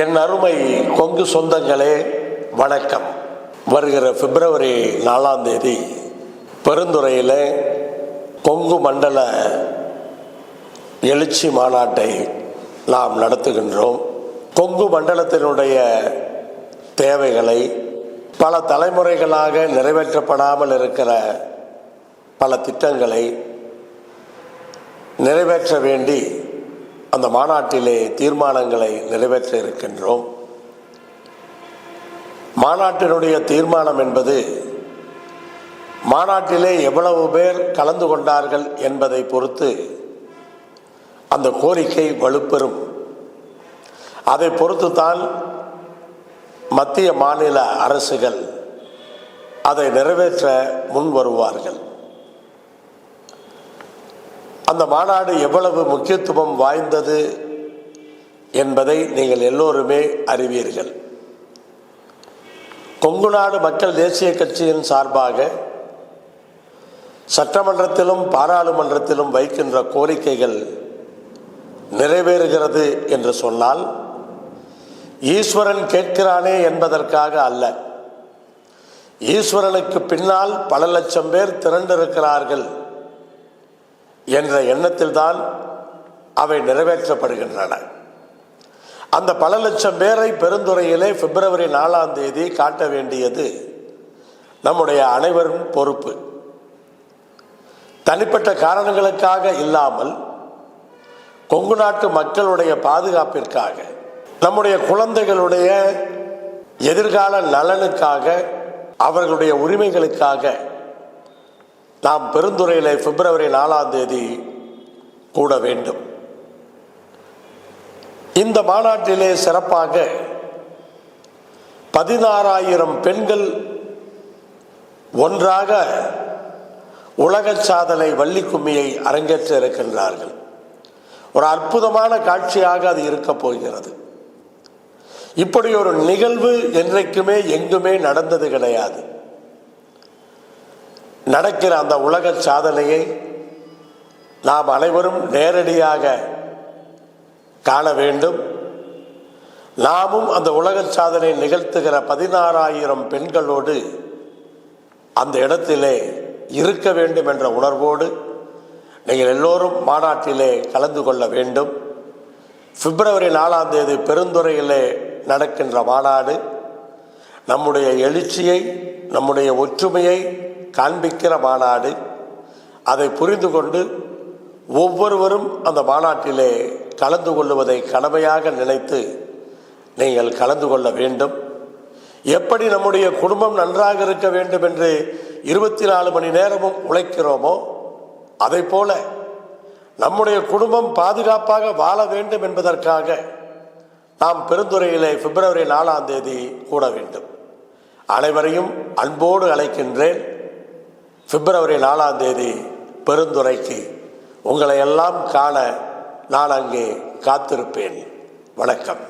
என் அருமை கொங்கு சொந்தங்களே வணக்கம். வருகிற பிப்ரவரி நாலாம் தேதி பெருந்துறையில் கொங்கு மண்டல எழுச்சி மாநாட்டை நாம் நடத்துகின்றோம். கொங்கு மண்டலத்தினுடைய தேவைகளை பல தலைமுறைகளாக நிறைவேற்றப்படாமல் இருக்கிற பல திட்டங்களை நிறைவேற்ற வேண்டி அந்த மாநாட்டிலே தீர்மானங்களை நிறைவேற்ற இருக்கின்றோம் மாநாட்டினுடைய தீர்மானம் என்பது மாநாட்டிலே எவ்வளவு பேர் கலந்து கொண்டார்கள் என்பதை பொறுத்து அந்த கோரிக்கை வலுப்பெறும். அதை பொறுத்துத்தான் மத்திய மாநில அரசுகள் அதை நிறைவேற்ற முன் வருவார்கள் அந்த மாநாடு எவ்வளவு முக்கியத்துவம் வாய்ந்தது என்பதை நீங்கள் எல்லோருமே அறிவீர்கள். கொங்கு நாடு மக்கள் தேசிய கட்சியின் சார்பாக சட்டமன்றத்திலும் பாராளுமன்றத்திலும் வைக்கின்ற கோரிக்கைகள் நிறைவேறுகிறது என்று சொன்னால் ஈஸ்வரன் கேட்கிறானே என்பதற்காக அல்ல. ஈஸ்வரனுக்கு பின்னால் பல லட்சம் பேர் திரண்டிருக்கிறார்கள். என்ற எண்ணத்தில்தான் அவை நிறைவேற்றப்படுகின்றன. அந்த பல லட்சம் பேரை பெருந்துறையிலே பிப்ரவரி நாலாம் தேதி காட்ட வேண்டியது நம்முடைய அனைவரும் பொறுப்பு. தனிப்பட்ட காரணங்களுக்காக இல்லாமல் கொங்கு நாட்டு மக்களுடைய பாதுகாப்பிற்காக நம்முடைய குழந்தைகளுடைய எதிர்கால நலனுக்காக அவர்களுடைய உரிமைகளுக்காக நாம் பெருந்துறையில் பிப்ரவரி நாலாம் தேதி கூட வேண்டும். இந்த மாநாட்டிலே சிறப்பாக பதினாறாயிரம் பெண்கள் ஒன்றாக உலக சாதனை வள்ளி கும்மியை அரங்கேற்ற இருக்கின்றார்கள். ஒரு அற்புதமான காட்சியாக அது இருக்கப் போகிறது. இப்படி ஒரு நிகழ்வு என்றைக்குமே எங்குமே நடந்தது கிடையாது. நடக்கிற அந்த உலக சாதனையை நாம் அனைவரும் நேரடியாக காண வேண்டும். நாமும் அந்த உலக சாதனை நிகழ்த்துகிற பதினாறாயிரம் பெண்களோடு அந்த இடத்திலே இருக்க வேண்டும் என்ற உணர்வோடு நீங்கள் எல்லோரும் மாநாட்டிலே கலந்து கொள்ள வேண்டும். பிப்ரவரி நாலாம் தேதி பெருந்துறையிலே நடக்கின்ற மாநாடு. நம்முடைய எழுச்சியை நம்முடைய ஒற்றுமையை காண்பிக்கிற மாநாடு. அதை புரிந்து கொண்டு ஒவ்வொருவரும் அந்த மாநாட்டிலே கலந்து கொள்வதை கடமையாக நினைத்து நீங்கள் கலந்து கொள்ள வேண்டும். எப்படி நம்முடைய குடும்பம் நன்றாக இருக்க வேண்டும் என்று இருபத்தி நாலு மணி நேரமும் உழைக்கிறோமோ அதை போல நம்முடைய குடும்பம் பாதுகாப்பாக வாழ வேண்டும் என்பதற்காக நாம் பெருந்துறையிலே பிப்ரவரி நாலாம் தேதி கூட வேண்டும். அனைவரையும் அன்போடு அழைக்கின்றேன். பிப்ரவரி நாலாம் தேதி பெருந்துறைக்கு உங்களை எல்லாம் காண நான் அங்கே காத்திருப்பேன். வணக்கம்.